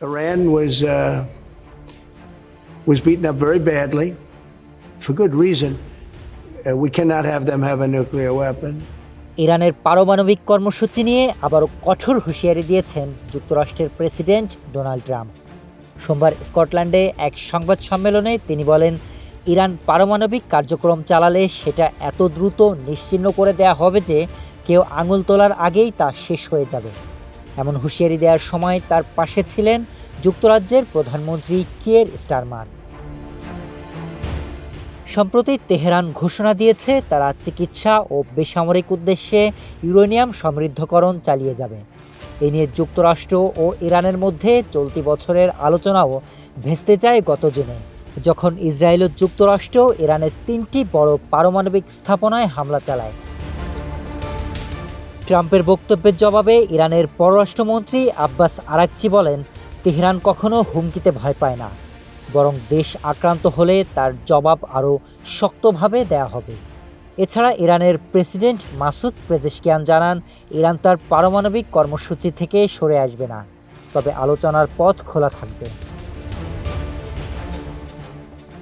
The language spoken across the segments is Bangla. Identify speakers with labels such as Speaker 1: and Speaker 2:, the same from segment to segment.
Speaker 1: Iran was uh, was beaten up very badly, for good reason. Uh, we cannot have them have a nuclear weapon.
Speaker 2: ইরানের পারমাণবিক কর্মসূচি নিয়ে আবারও কঠোর হুঁশিয়ারি দিয়েছেন যুক্তরাষ্ট্রের প্রেসিডেন্ট ডোনাল্ড ট্রাম্প সোমবার স্কটল্যান্ডে এক সংবাদ সম্মেলনে তিনি বলেন ইরান পারমাণবিক কার্যক্রম চালালে সেটা এত দ্রুত নিশ্চিহ্ন করে দেয়া হবে যে কেউ আঙুল তোলার আগেই তা শেষ হয়ে যাবে এমন হুঁশিয়ারি দেওয়ার সময় তার পাশে ছিলেন যুক্তরাজ্যের প্রধানমন্ত্রী কিয়ের স্টারমার। সম্প্রতি তেহরান ঘোষণা দিয়েছে তারা চিকিৎসা ও বেসামরিক উদ্দেশ্যে ইউরেনিয়াম সমৃদ্ধকরণ চালিয়ে যাবে। এ নিয়ে যুক্তরাষ্ট্র ও ইরানের মধ্যে চলতি বছরের আলোচনাও ভেস্তে যায় গত জুনে, যখন ইসরায়েল ও যুক্তরাষ্ট্র ইরানের তিনটি বড় পারমাণবিক স্থাপনায় হামলা চালায়। ট্রাম্পের বক্তব্যের জবাবে ইরানের পররাষ্ট্রমন্ত্রী আব্বাস আরাকচি বলেন, তেহরান কখনো হুমকিতে ভয় পায় না, বরং দেশ আক্রান্ত হলে তার জবাব আরও শক্তভাবে দেয়া হবে। এছাড়া ইরানের প্রেসিডেন্ট মাসুদ পেজেশকিয়ান জানান, ইরান তার পারমাণবিক কর্মসূচি থেকে সরে আসবে না, তবে আলোচনার পথ খোলা থাকবে।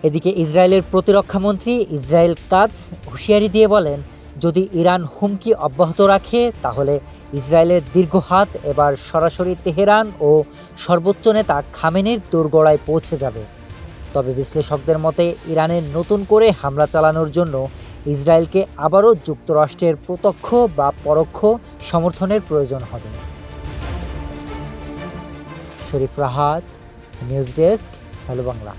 Speaker 2: এদিকে ইসরায়েলের প্রতিরক্ষামন্ত্রী ইসরায়েল কাজ হুঁশিয়ারি দিয়ে বলেন যদি ইরান হুমকি অব্যাহত রাখে, তাহলে ইসরায়েলের দীর্ঘ হাত এবার সরাসরি তেহরান ও সর্বোচ্চ নেতা খামেনির দোরগোড়ায় পৌঁছে যাবে। তবে বিশ্লেষকদের মতে ইরানের নতুন করে হামলা চালানোর জন্য ইসরায়েলকে আবারও যুক্তরাষ্ট্রের প্রত্যক্ষ বা পরোক্ষ সমর্থনের প্রয়োজন হবে। Sharif Rahat, news desk hello Bangla.